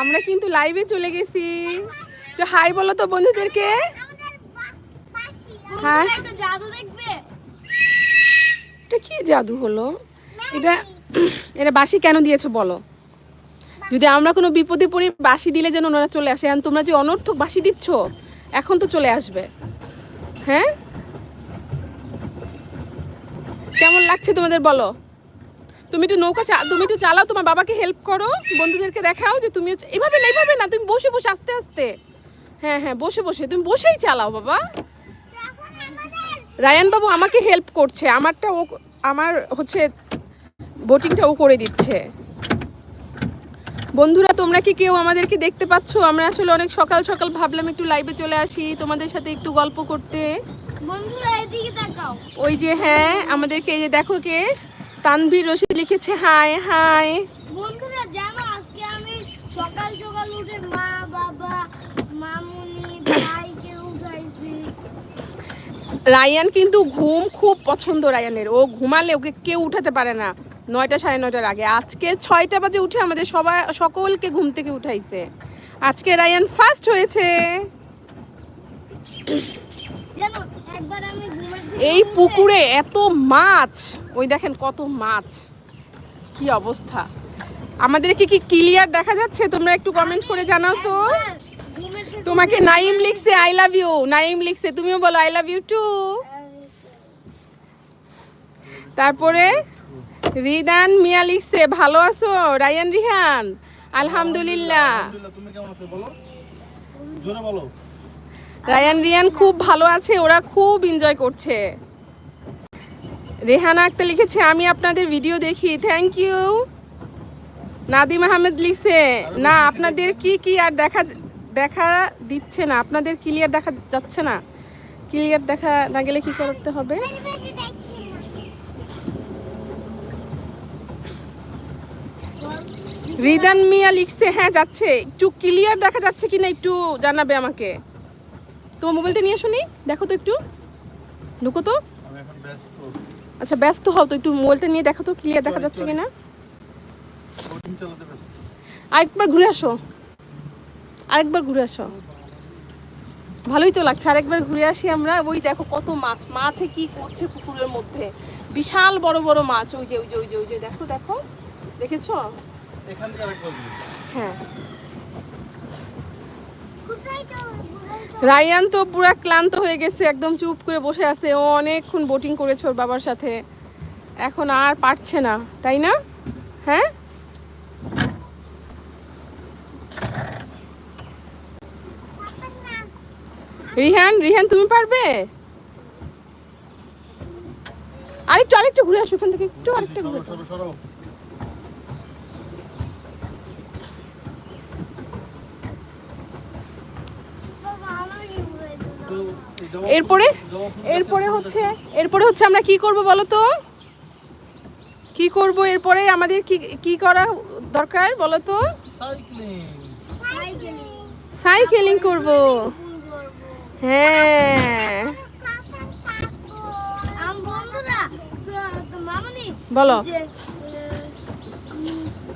আমরা কিন্তু লাইভে চলে গেছি। একটু হাই বলো তো বন্ধুদেরকে। হ্যাঁ? এটা কি জাদু হলো? এটা এটা বাসি কেন দিয়েছ বলো? যদি আমরা কোনো বিপদে পড়ি বাসি দিলে যেন ওনারা চলে আসে। আর তোমরা যে অনর্থক বাসি দিচ্ছ, এখন তো চলে আসবে। হ্যাঁ? কেমন লাগছে তোমাদের বলো? তুমি একটু নৌকা চা তুমি একটু চালাও তোমার বাবাকে হেল্প করো বন্ধুদেরকে দেখাও যে তুমি এভাবে না এভাবে না তুমি বসে বসে আস্তে আস্তে। হ্যাঁ হ্যাঁ বসে বসে তুমি বসেই চালাও বাবা। রায়ান বাবু আমাকে হেল্প করছে আমারটা ও আমার হচ্ছে বোটিংটা ও করে দিচ্ছে। বন্ধুরা তোমরা কি কেউ আমাদেরকে দেখতে পাচ্ছ? আমরা আসলে অনেক সকাল সকাল ভাবলাম একটু লাইভে চলে আসি তোমাদের সাথে একটু গল্প করতে। বন্ধুরা এদিকে তাকাও। ওই যে হ্যাঁ আমাদেরকে এই যে দেখো কে। তানভীর রশিদ লিখেছে হাই হাই বন্ধুরা জানো আজকে আমি সকাল সকাল উঠে মা বাবা মামুনি ভাইকে উঠাইছি। রায়ান কিন্তু ঘুম খুব পছন্দ রায়ানের। ও ঘুমালে ওকে কেউ উঠাতে পারে না নয়টা সাড়ে নয়টার আগে। আজকে ছয়টা বাজে উঠে আমাদের সবাই সকলকে ঘুম থেকে উঠাইছে। আজকে রায়ান ফার্স্ট হয়েছে। জানো এই পুকুরে এত মাছ। ওই দেখেন কত মাছ। কি অবস্থা। আমাদেরকে কি ক্লিয়ার দেখা যাচ্ছে? তোমরা একটু কমেন্ট করে জানাও তো। তোমাকে নাইম লিখছে আই লাভ ইউ নাইম লিখছে তুমিও বলো আই লাভ ইউ টু তারপরে রিদান মিয়া লিখছে ভালো আছো? রায়ান রিহান আলহামদুলিল্লাহ, তুমি কেমন আছো বলো? জোরে বলো। রায়ান রিয়ান খুব ভালো আছে, ওরা খুব এনজয় করছে। রেহানা আক্তার লিখেছে, আমি আপনাদের ভিডিও দেখি থ্যাংক ইউ নাদিম আহমেদ লিখছে, না, আপনাদের কি কি আর দেখা দেখা দিচ্ছে না, আপনাদের ক্লিয়ার দেখা যাচ্ছে না। ক্লিয়ার দেখা না গেলে কি করতে হবে? রিদান মিয়া লিখছে হ্যাঁ যাচ্ছে। একটু ক্লিয়ার দেখা যাচ্ছে কিনা একটু জানাবে আমাকে। তোমার মোবাইলটা নিয়ে শুনি দেখো তো একটু। ঢুকো তো। আচ্ছা ব্যস্ত হও তো একটু। মোবাইলটা নিয়ে দেখো তো ক্লিয়ার দেখা যাচ্ছে কিনা। আরেকবার ঘুরে আসো। আরেকবার ঘুরে আসো। ভালোই তো লাগছে। আরেকবার ঘুরে আসি আমরা। ওই দেখো কত মাছ। মাছে কি করছে পুকুরের মধ্যে। বিশাল বড় বড় মাছ। ওই যে ওই যে ওই যে ওই যে। দেখো দেখো। দেখেছ? এখান থেকে আরেকবার হ্যাঁ কোথায় তো কোথায় তো রায়ান তো পুরা ক্লান্ত হয়ে গেছে, একদম চুপ করে বসে আছে। ও অনেকক্ষণ বোটিং করেছে ওর বাবার সাথে। এখন আর পারছে না, তাই না? হ্যাঁ? রিহান রিহান, তুমি পারবে? আরেকটু আরেকটু ঘুরে আসো ওখান থেকে একটু আরেকটা ঘুরে সরো, সরো, সরো। বাবা আমাকে উঠাই দিল একটু এই জবা এরপরে? এরপরে হচ্ছে এরপরে হচ্ছে আমরা কি করব বলো তো? কি করব এরপরে? আমাদের কি কি করা দরকার বলো তো? সাইকেলিং করব। হ্যাঁ। বলো যে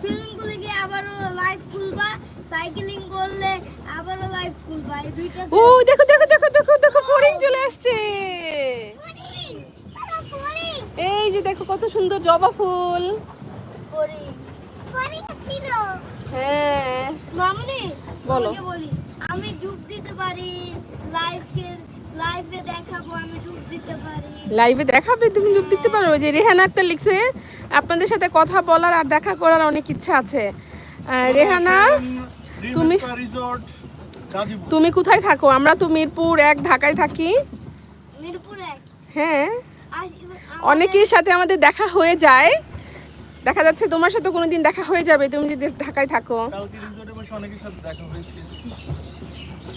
সুইমিং পুলে গিয়ে আবারও লাইফ খুলবা সাইকেলিং করলে আবারও লাইফ খুলবা। এই দুইটা ও দেখো দেখো দেখো দেখো দেখো ফড়িং চলে আসছে। এই যে দেখো কত সুন্দর জবা ফুল। হ্যাঁ। মামনি বলো। বলি আমি ডুব দিতে পারি লাইফকে লাইফে দেখাবো আমি ডুব দিতে পারি। লাইভে দেখাবে? তুমি যোগ দিতে পারো? যে রেহানা একটা লিখছে আপনাদের সাথে কথা বলার আর দেখা করার অনেক ইচ্ছা আছে। রেহানা তুমি? তুমি- রিসর্ট গাজীপুর। তুমি কোথায় থাকো? আমরা তো মিরপুর এক ঢাকায় থাকি। মিরপুর এক। হ্যাঁ। অনেকের সাথে আমাদের দেখা হয়ে যায়। দেখা যাচ্ছে তোমার সাথে কোনোদিন দেখা হয়ে যাবে তুমি যদি ঢাকায় থাকো। কালকে রিসর্টে বসে অনেকের সাথে দেখা হয়েছে।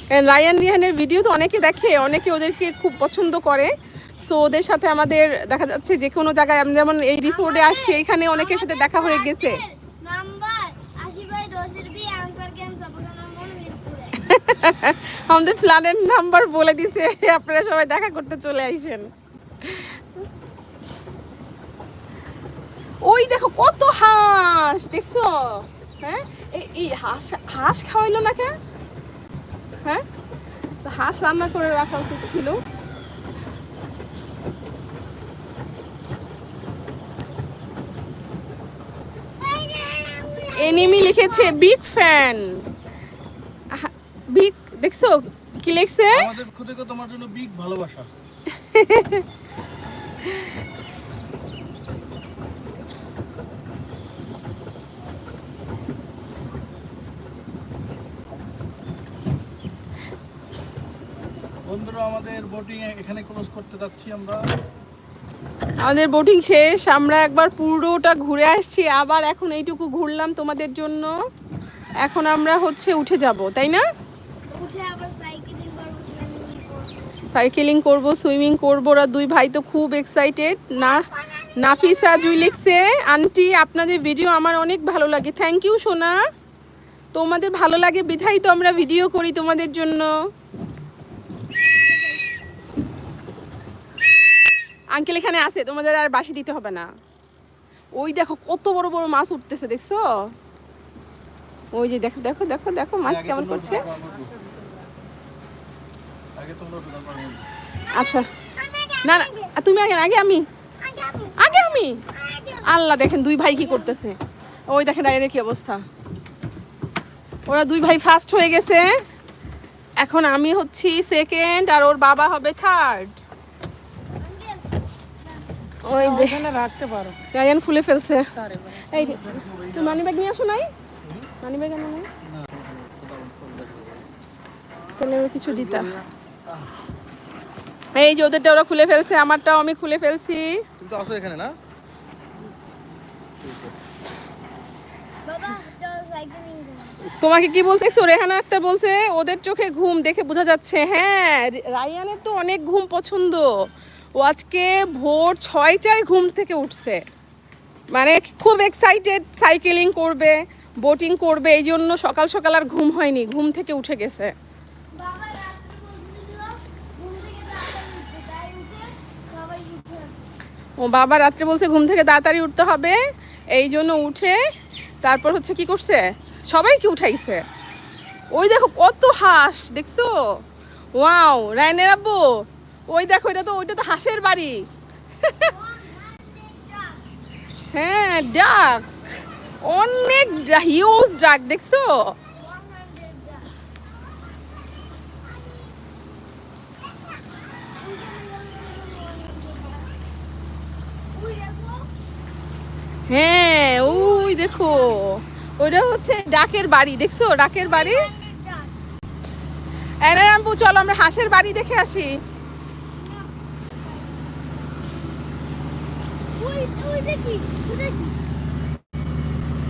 কারণ রায়ান রিহানের ভিডিও তো অনেকে দেখে অনেকে ওদেরকে খুব পছন্দ করে। সো ওদের সাথে আমাদের দেখা যাচ্ছে যে কোনো জায়গায় আমি যেমন এই রিসোর্টে আসছি এখানে অনেকের সাথে দেখা হয়ে গেছে। আমাদের প্ল্যানের নাম্বার বলে দিছে, আপনারা সবাই দেখা করতে চলে আইসেন। ওই দেখো কত হাঁস, দেখছ? হ্যাঁ? এই হাঁস হাঁস খাওয়াইলো না কে? হ্যাঁ? হাঁস রান্না করে রাখা উচিত ছিল। এনিমি লিখেছে বিগ ফ্যান দেখছ? কি লিখছে? আমাদের ক্ষুদে তোমার জন্য বিগ ভালোবাসা। বন্ধুরা আমাদের বোটিং এখানে ক্লোজ করতে যাচ্ছি আমরা। আমাদের বোটিং শেষ। আমরা একবার পুরোটা ঘুরে আসছি। আবার এখন এইটুকু ঘুরলাম তোমাদের জন্য। এখন আমরা হচ্ছে উঠে যাব তাই না উঠে আবার সাইকেলিং করব swimming করব। সাইকেলিং করব সুইমিং করব। ওরা দুই ভাই তো খুব এক্সাইটেড না নাফিসা জুই লিখছে আন্টি আপনাদের ভিডিও আমার অনেক ভালো লাগে। থ্যাংক ইউ সোনা। তোমাদের ভালো লাগে বিধাই তো আমরা ভিডিও করি তোমাদের জন্য। আঙ্কেল এখানে আছে তোমাদের আর বাসি দিতে হবে না। ওই দেখো কত বড় বড় মাছ উঠতেছে দেখছ? ওই যে দেখো দেখো দেখো দেখো মাছ কেমন করছে উঠো, আমরা উঠবো। আগে তোমরা উঠো, তারপর আমি উঠবো। আচ্ছা। না না তুমি আগে আগে আমি? আগে আমি, আগে আমি আল্লাহ দেখেন দুই ভাই কি করতেছে। ওই দেখেন রায়ের কি অবস্থা। ওরা দুই ভাই ফার্স্ট হয়ে গেছে। এখন আমি হচ্ছি সেকেন্ড আর ওর বাবা হবে থার্ড ওই রাখতে পারো। রায়ান খুলে ফেলছে। এই তুমি মানি ব্যাগ নিয়ে আসো নাই? মানি ব্যাগ আনো নাই? তাহলে কিছু দিতাম। এই যে ওদেরটা ওরা খুলে ফেলছে আমারটাও আমি খুলে ফেলছি। তুমি তো আসো এখানে না। তোমাকে কি বলছে? রেহানা আক্তার বলছে ওদের চোখে ঘুম দেখে বোঝা যাচ্ছে। হ্যাঁ রায়ানের তো অনেক ঘুম পছন্দ। ও আজকে ভোর ছয়টায় ঘুম থেকে উঠছে। মানে খুব এক্সাইটেড সাইকেলিং করবে বোটিং করবে এই জন্য সকাল সকাল আর ঘুম হয়নি ঘুম থেকে উঠে গেছে বাবা রাত্রে বলছিল ঘুম থেকে তাড়াতাড়ি উঠতে তাই উঠে সবাই উঠে ও বাবা রাত্রে বলছে, ঘুম থেকে তাড়াতাড়ি উঠতে হবে। এই জন্য উঠে তারপর হচ্ছে কি করছে? সবাই সবাইকে উঠাইছে। ওই দেখো কত হাঁস, দেখছ? ওয়াও, রায়নের আব্বু। ওই দেখো, এটা তো, ওইটা তো হাঁসের বাড়ি। হ্যাঁ ডাক। অনেক হিউজ ডাক, দেখছ? হ্যাঁ ওই দেখো। ওইটা হচ্ছে ডাকের বাড়ি, দেখছ? ডাকের বাড়ি? এনে আব্বু চলো আমরা হাঁসের বাড়ি দেখে আসি।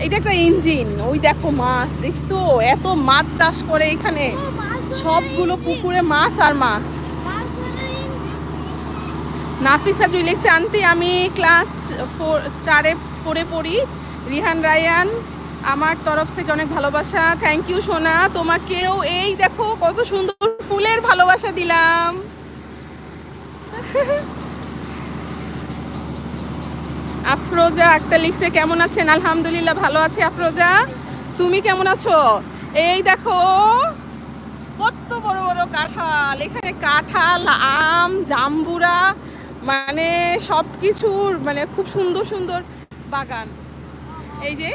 এটা একটা ইঞ্জিন। ওই দেখো মাছ, দেখছ? এত মাছ চাষ করে এখানে। সবগুলো পুকুরে মাছ আর মাছ। নাফিসা জুই লিখছে আন্টি আমি ক্লাস ফোর, চারে ফোরে পড়ি। রিহান রায়ান, আমার তরফ থেকে অনেক ভালোবাসা। থ্যাংক ইউ সোনা। তোমাকেও এই দেখো, কত সুন্দর ফুলের ভালোবাসা দিলাম। আফরোজা আক্তার লিখছে, কেমন আছেন? আলহামদুলিল্লাহ, ভালো আছি আফরোজা। তুমি কেমন আছো? এই দেখো, কত বড় বড় কাঁঠাল। এখানে কাঁঠাল, আম, জাম্বুরা মানে সব কিছুর মানে খুব সুন্দর সুন্দর বাগান। এই যে,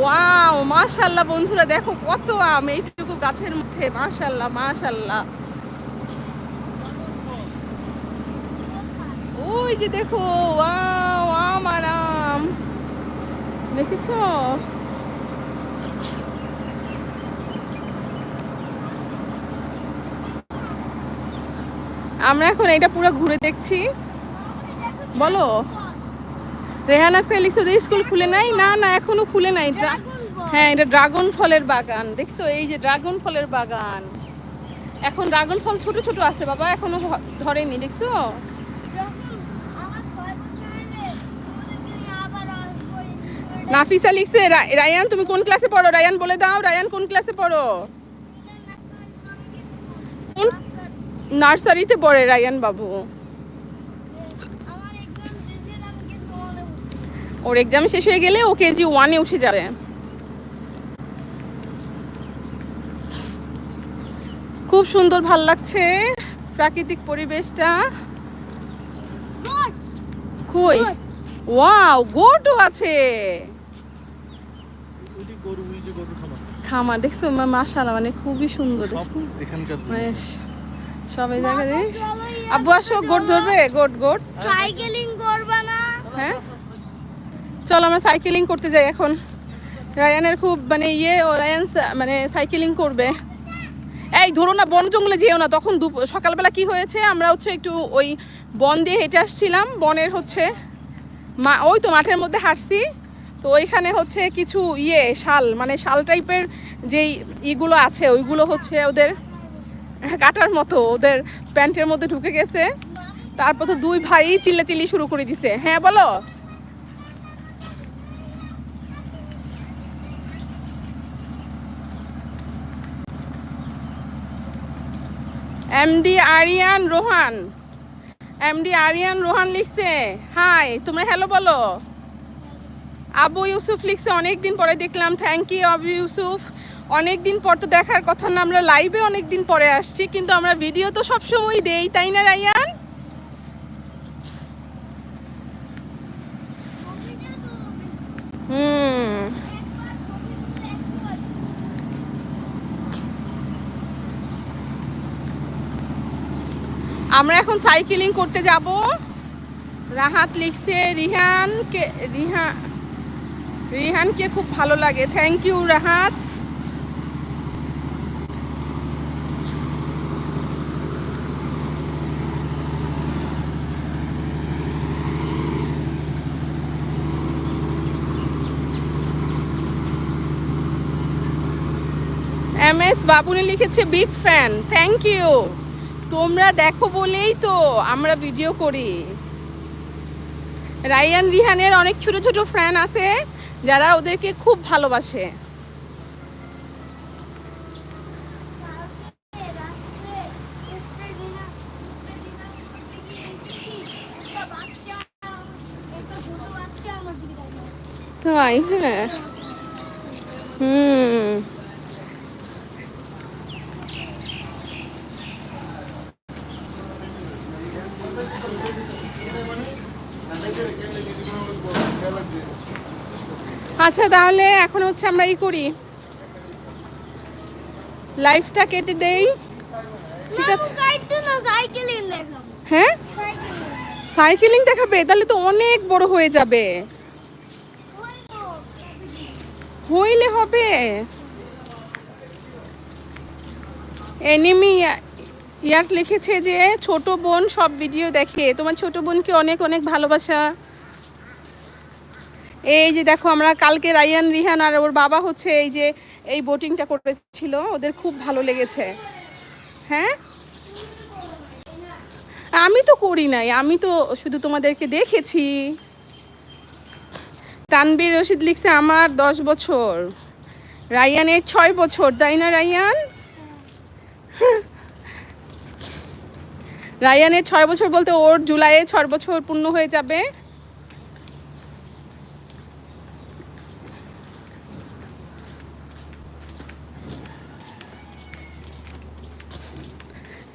ওয়াও, মাশাল্লাহ বন্ধুরা, দেখো কত আম এইটুকু গাছের মধ্যে, মাশাল্লাহ মাশাল্লাহ। ওই যে দেখো, ওয়াও, আম আর আম। দেখেছ? আমরা এখন এটা পুরো ঘুরে দেখছি। বলো। রেহানা ফেলিক্স ওদের স্কুল খুলে নাই? না না, এখনও খুলে নাই। হ্যাঁ এটা ড্রাগন ফলের বাগান। দেখছ? এই যে ড্রাগন ফলের বাগান। এখন ড্রাগন ফল ছোট ছোট আছে বাবা, এখনও ধরেনি, দেখছ? নাফিসা লিখছে রায়ান, তুমি কোন ক্লাসে পড়ো? রায়ান, বলে দাও, রায়ান, কোন ক্লাসে পড়ো? নার্সারিতে পড়ে রায়ান বাবু। ওর এক্সাম শেষ হয়ে গেলে ও কেজি ওয়ানে উঠে যাবে। খুব সুন্দর ভালো লাগছে প্রাকৃতিক পরিবেশটা। কই? ওয়াও গরু আছে খামার। দেখছ? মাশাআল্লাহ মানে খুবই সুন্দর সবাই জায়গা দেখ আব্বু আসো গোট ধরবে গোট গোট। হ্যাঁ? চল, আমরা সাইকেলিং করতে যাই এখন। রায়ানের খুব মানে ইয়ে ও রায়ান মানে সাইকেলিং করবে। এই, ধরো না, বন জঙ্গলে যেও না, তখন সকালবেলা কি হয়েছে, আমরা হচ্ছে একটু ওই বন দিয়ে হেঁটে আসছিলাম, বনের হচ্ছে মা, ওই তো মাঠের মধ্যে হাঁটছি। তো ওইখানে হচ্ছে কিছু ইয়ে শাল মানে শাল টাইপের যেই ইগুলো আছে, ওইগুলো হচ্ছে ওদের কাটার মতো, ওদের প্যান্টের মধ্যে ঢুকে গেছে। তারপর তো দুই ভাই চিল্লাচিল্লি শুরু করে দিছে। হ্যাঁ বলো? এমডি আরিয়ান রোহান এমডি আরিয়ান রোহান লিখছে হাই তোমরা হ্যালো বলো? আবু ইউসুফ লিখছে অনেক দিন পরে দেখলাম থ্যাংক ইউ আবু ইউসুফ। অনেক দিন পর তো দেখার কথা না, আমরা লাইভে অনেক দিন পরে আসছি, কিন্তু আমরা ভিডিও তো সবসময় দেই, তাই না রায়ান হুম আমরা এখন সাইকেলিং করতে যাব। রাহাত লিখছে রিহানকে রিহা, রিহানকে খুব ভালো লাগে। Thank you Rahat. M S Babuni লিখেছে বিগ ফ্যান থ্যাংক ইউ তোমরা দেখো বলেই তো আমরা ভিডিও করি। রায়ান রিহানের অনেক ছোট ছোট ফ্যান আছে, যারা ওদেরকে খুব ভালোবাসে। তাই হ্যাঁ। হুম। আচ্ছা তাহলে এখন হচ্ছে আমরা ই করি। লাইফটা কেটে দেই। ঠিক আছে। হ্যাঁ? সাইকেলিং দেখাবে? তাহলে তো অনেক বড় হয়ে যাবে। হইলে হবে। এনিমি ইয়াক লিখেছে যে ছোট বোন সব ভিডিও দেখে। তোমার ছোট বোনকে অনেক অনেক ভালোবাসা। এই যে দেখো, আমরা কালকে রায়ান, রিহান আর ওর বাবা হচ্ছে এই যে এই বোটিংটা করেছিল, ওদের খুব ভালো লেগেছে। হ্যাঁ? আমি তো করি নাই, আমি তো শুধু তোমাদেরকে দেখেছি। তানবীর রশিদ লিখছে, আমার দশ বছর। রায়ানের ছয় বছর, তাই না রায়ান? রায়ানের ছয় বছর বলতে ওর জুলাইয়ে ছয় বছর পূর্ণ হয়ে যাবে।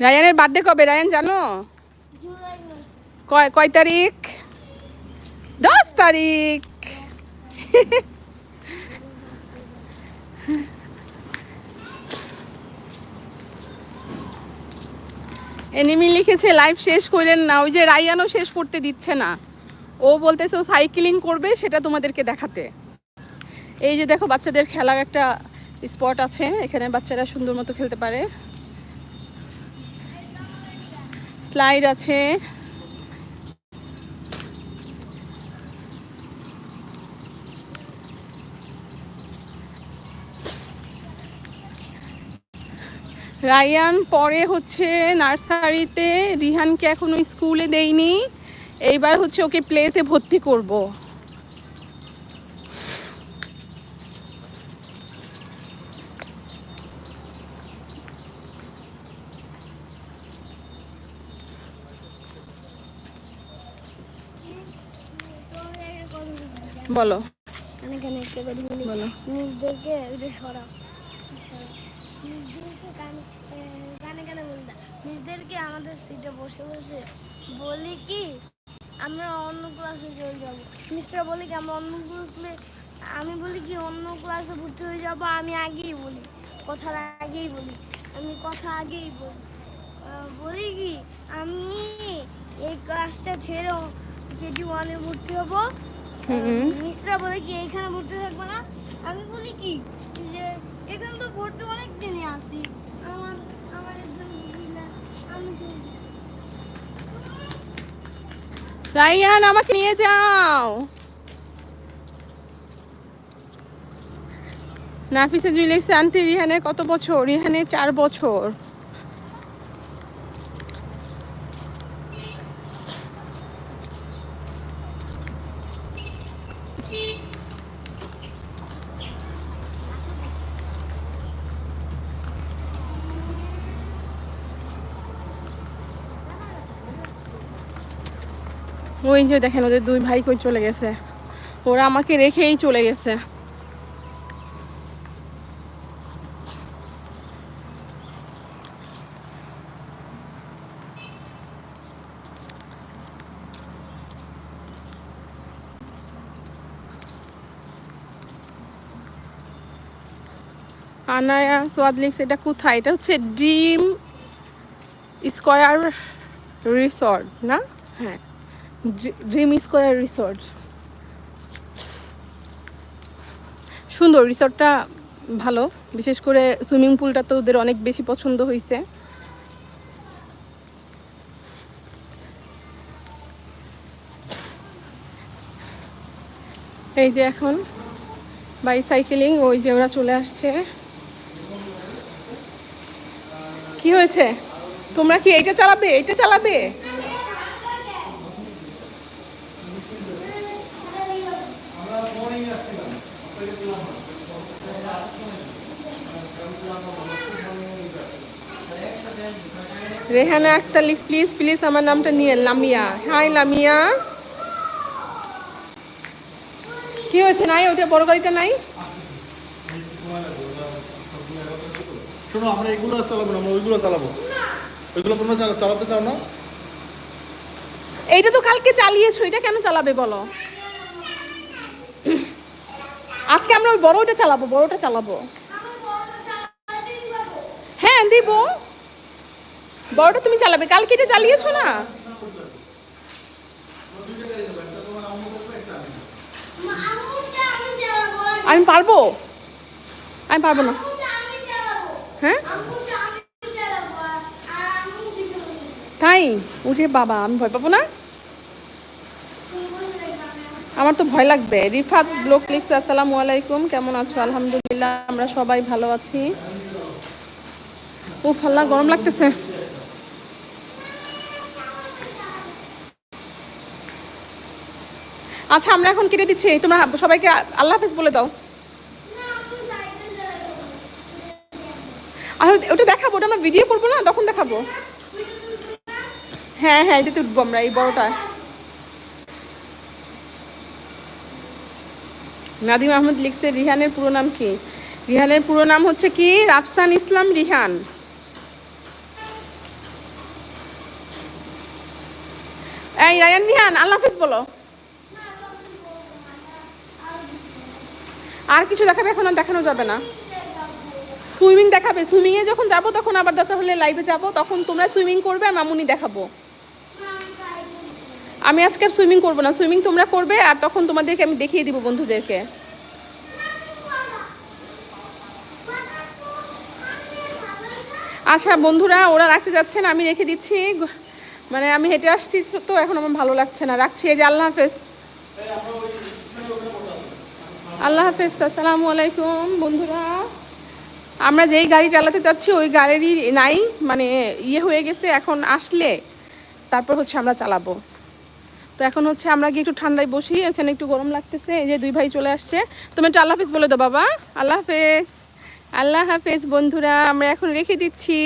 রায়ানের বার্থডে কবে? রায়ান, জানো? কয় কয় তারিখ? দশ তারিখ। এনিমি লিখেছে লাইভ শেষ করেন না। ওই যে রায়ানও শেষ করতে দিচ্ছে না। ও বলতেছে, ও সাইকেলিং করবে সেটা তোমাদেরকে দেখাতে। এই যে দেখো, বাচ্চাদের খেলার একটা স্পট আছে। এখানে বাচ্চারা সুন্দর মতো খেলতে পারে। স্লাইড আছে। রায়ান পরে হচ্ছে নার্সারিতে, রিহানকে এখনও স্কুলে দেইনি এইবার হচ্ছে ওকে প্লেতে ভর্তি করব। বলো। মিসদেরকে আমাদের সিটে বসে বসে বলি কি আমরা অন্য ক্লাসে চলে যাব। মিস্টার বলি কি আমরা অন্য ক্লাসে আমি বলি কি অন্য ক্লাসে ভর্তি হয়ে যাব আমি আগেই বলি। কথার আগেই বলি। আমি কথা আগেই বলি। বলি কি আমি এই ক্লাসটা ছেড়ে কেজি ওয়ানে ভর্তি হব হুম। মিস্ত্রা বলে কি এইখানে ভর্তি থাকব না? আমি বলি কি যে এখানে তো ভর্তি অনেক দিনই আছি। আমার আমার রাইয়ান আমাকে নিয়ে যাও। নাফিসা জুয়েলার্স আনতে রিহানের কত বছর? রিহানের চার বছর। ওই যে দেখেন ওদের দুই ভাই কই চলে গেছে। ওরা আমাকে রেখেই চলে গেছে। আনায়া সোয়াদ লিখছে, এটা কোথায়? এটা হচ্ছে ড্রিম স্কোয়ার রিসর্ট, না? হ্যাঁ। ড্রিম স্কোয়ার রিসর্ট সুন্দর রিসর্টটা ভালো। বিশেষ করে সুইমিং পুলটা তো ওদের অনেক বেশি পছন্দ হয়েছে এই যে এখন বাইসাইকেলিং ওই যে ওরা চলে আসছে। কি হয়েছে? তোমরা কি এইটা চালাবে এইটা চালাবে? রেহানা আক্তার লিখস প্লিজ প্লিজ আমার নামটা নিয়ে লামিয়া। হাই লামিয়া। কি হয়েছে? নাই ওইটা বড় গাড়িটা নাই? শোনো আমরা এগুলো চালাবো না আমরা ওইগুলো চালাবো। ওইগুলো তোমরা চালা- চালাতে চাও না? এইটা তো কালকে চালিয়েছো এটা কেন চালাবে বলো? আজকে আমরা ওই বড়টা চালাবো বড়টা চালাবো। হ্যাঁ দিব। বড়টা তুমি চালাবে। কালকে এটা চালিয়েছো না? আমি পারব? আমি পারব না। হ্যাঁ? তাই? উঠে বাবা, আমি ভয় পাবো না? আমার তো ভয় লাগবে। রিফাত, ব্লক লিখছে আসসালামু আলাইকুম। কেমন আছো? আলহামদুলিল্লাহ, আমরা সবাই ভালো আছি। ও ফাল্লা গরম লাগতেছে। আচ্ছা আমরা এখন কেটে দিচ্ছি। তোমরা সবাইকে আল্লাহ হাফেজ বলে দাও। আর ওটা দেখাবো, ওটা আমরা ভিডিও করব না? তখন দেখাবো। হ্যাঁ হ্যাঁ এটাতে উঠবো আমরা, এই বড়টা। নাদিম আহমদ লিখছে, রিহানের পুরো নাম কি? রিহানের পুরো নাম হচ্ছে কি? রাফসান ইসলাম রিহান। এই রায়ান রিহান, আল্লাহ হাফিজ বলো। আর কিছু দেখাবে এখন আর দেখানো যাবে না। সুইমিং দেখাবে। সুইমিংয়ে যখন যাব তখন আবার দরকার হলে লাইভে যাব, তখন তোমরা সুইমিং করবে, আর মামুনি দেখাবো। আমি আজকে আর সুইমিং করব না। সুইমিং তোমরা করবে, আর তখন তোমাদেরকে আমি দেখিয়ে দিব বন্ধুদেরকে। আচ্ছা বন্ধুরা, ওরা রাখতে যাচ্ছেন আমি রেখে দিচ্ছি। মানে আমি হেঁটে আসছি তো- এখন আমার ভালো লাগছে না। রাখছি, এই যে আল্লাহ হাফেজ। আল্লাহ হাফেজ, আসসালামু আলাইকুম বন্ধুরা। আমরা যেই গাড়ি চালাতে চাচ্ছি, ওই গাড়িরই নাই মানে ইয়ে হয়ে গেছে, এখন আসলে তারপর হচ্ছে আমরা চালাবো। তো এখন হচ্ছে আমরা গিয়ে একটু ঠান্ডায় বসি ওখানে একটু গরম লাগতেছে, এই যে দুই ভাই চলে আসছে। তুমি একটু আল্লাহ হাফেজ বলে দাও বাবা। আল্লাহ হাফেজ। আল্লাহ হাফেজ বন্ধুরা, আমরা এখন রেখে দিচ্ছি।